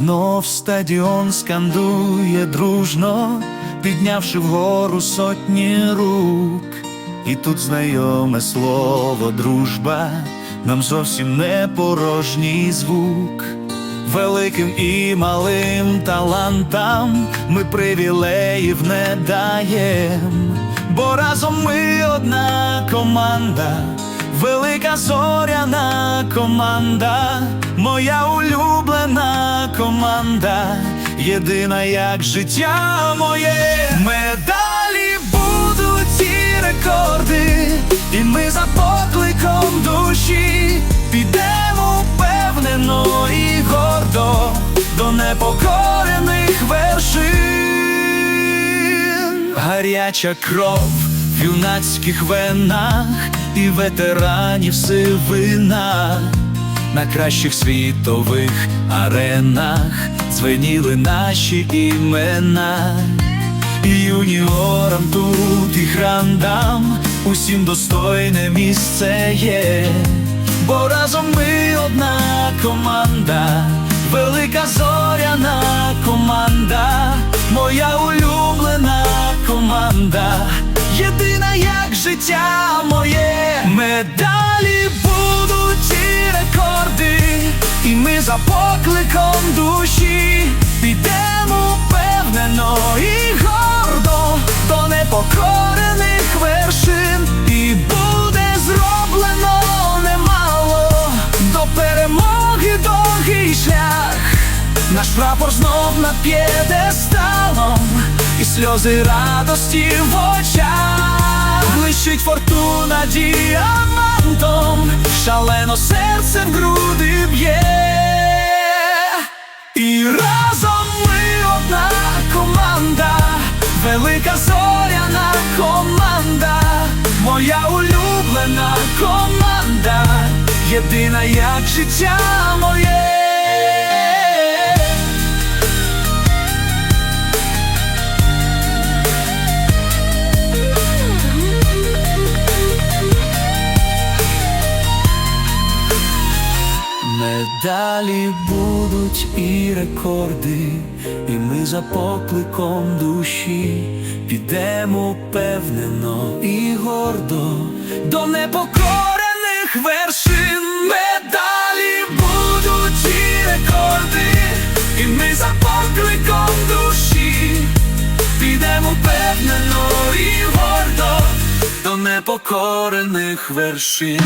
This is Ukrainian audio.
знов стадіон скандує дружно, піднявши вгору сотні рук. І тут знайоме слово дружба, нам зовсім не порожній звук. Великим і малим талантам ми привілеїв не даєм, бо разом ми одна команда, велика зоряна команда, моя улюблена команда, єдина як життя моє. Медалі будуть і рекорди, і ми за покликом душі підемо впевнено і гордо до непокорених вершин. Гаряча кров в юнацьких венах і ветеранів сивина. На кращих світових аренах дзвеніли наші імена. І юніорам тут і грандам усім достойне місце є, бо разом ми одна команда, велика зоряна команда, моя улюблена команда, єдина як життя моє, медалі і ми за покликом душі підемо впевнено і гордо до непокорених вершин, і буде зроблено немало до перемоги довгий шлях. Наш прапор знов над п'єдесталом, і сльози радості в очах. Блищить фортуна діамантом, шалено серце в груди велика зоряна команда, моя улюблена команда, єдина як життя моє. Медалі будуть і рекорди, і ми за покликом душі підемо впевнено і гордо до непокорених вершин. Медалі будуть і рекорди, і ми за покликом душі підемо впевнено і гордо до непокорених вершин.